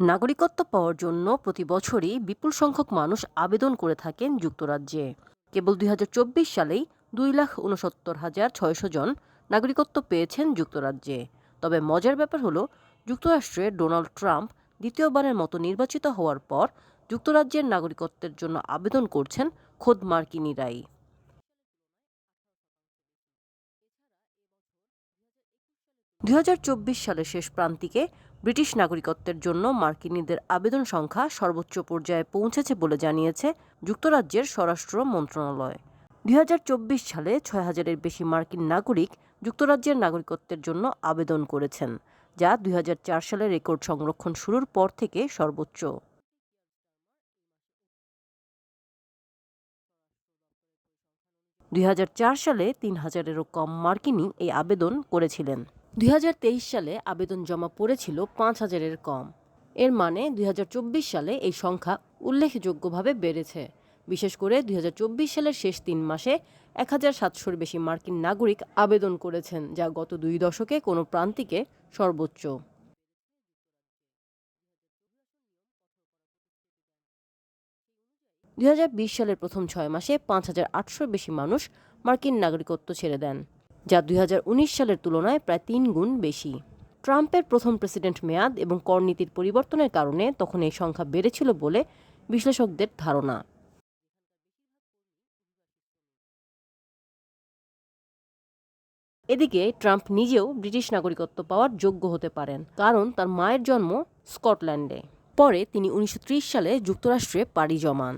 নাগরিকত্ব পাওয়ার জন্য প্রতি বছরই বিপুল সংখ্যক মানুষ আবেদন করে থাকেন যুক্তরাজ্যে। কেবল দু হাজার চব্বিশ সালেই দুই লাখ উনসত্তর হাজার ছয়শো জন নাগরিকত্ব পেয়েছেন যুক্তরাজ্যে। তবে মজার ব্যাপার হলো, যুক্তরাষ্ট্রে ডোনাল্ড ট্রাম্প দ্বিতীয়বারের মতো নির্বাচিত হওয়ার পর যুক্তরাজ্যের নাগরিকত্বের জন্য আবেদন করছেন খোদ মার্কিনিরাই। দুই সালের শেষ প্রান্তিকে ব্রিটিশ নাগরিকত্বের জন্য মার্কিনীদের আবেদন সংখ্যা সর্বোচ্চ পর্যায়ে পৌঁছেছে বলে জানিয়েছে যুক্তরাজ্যের স্বরাষ্ট্র মন্ত্রণালয়। দুই হাজার চব্বিশ সালে ছয় হাজারের বেশি মার্কিন নাগরিক যুক্তরাজ্যের নাগরিকত্বের জন্য আবেদন করেছেন, যা দুই হাজার চার সালে রেকর্ড সংরক্ষণ শুরুর পর থেকে সর্বোচ্চ। দুই হাজার চার সালে তিন হাজারেরও কম মার্কিনী এই আবেদন করেছিলেন। দুই হাজার তেইশ সালে আবেদন জমা পড়েছিল পাঁচ হাজারের কম। এর মানে দুই হাজার চব্বিশ সালে এই সংখ্যা উল্লেখযোগ্যভাবে বেড়েছে। বিশেষ করে দুই হাজার চব্বিশ সালের শেষ তিন মাসে এক হাজার সাতশোর বেশি মার্কিন নাগরিক আবেদন করেছেন, যা গত দুই দশকে কোনো প্রান্তিকে সর্বোচ্চ। দুই হাজার বিশ সালের প্রথম ছয় মাসে পাঁচ হাজার আটশোর বেশি মানুষ মার্কিন নাগরিকত্ব ছেড়ে দেন। যা দুই হাজার উনিশ সালের তুলনায় প্রায় তিন গুণ বেশি। ট্রাম্পের প্রথম প্রেসিডেন্ট মেয়াদ এবং কর নীতির পরিবর্তনের কারণে তখন এই সংখ্যা বেড়েছিল বলে বিশ্লেষকদের ধারণা। এদিকে ট্রাম্প নিজেও ব্রিটিশ নাগরিকত্ব পাওয়ার যোগ্য হতে পারেন, কারণ তার মায়ের জন্ম স্কটল্যান্ডে। পরে তিনি উনিশশো ত্রিশ সালে যুক্তরাষ্ট্রে পাড়ি জমান।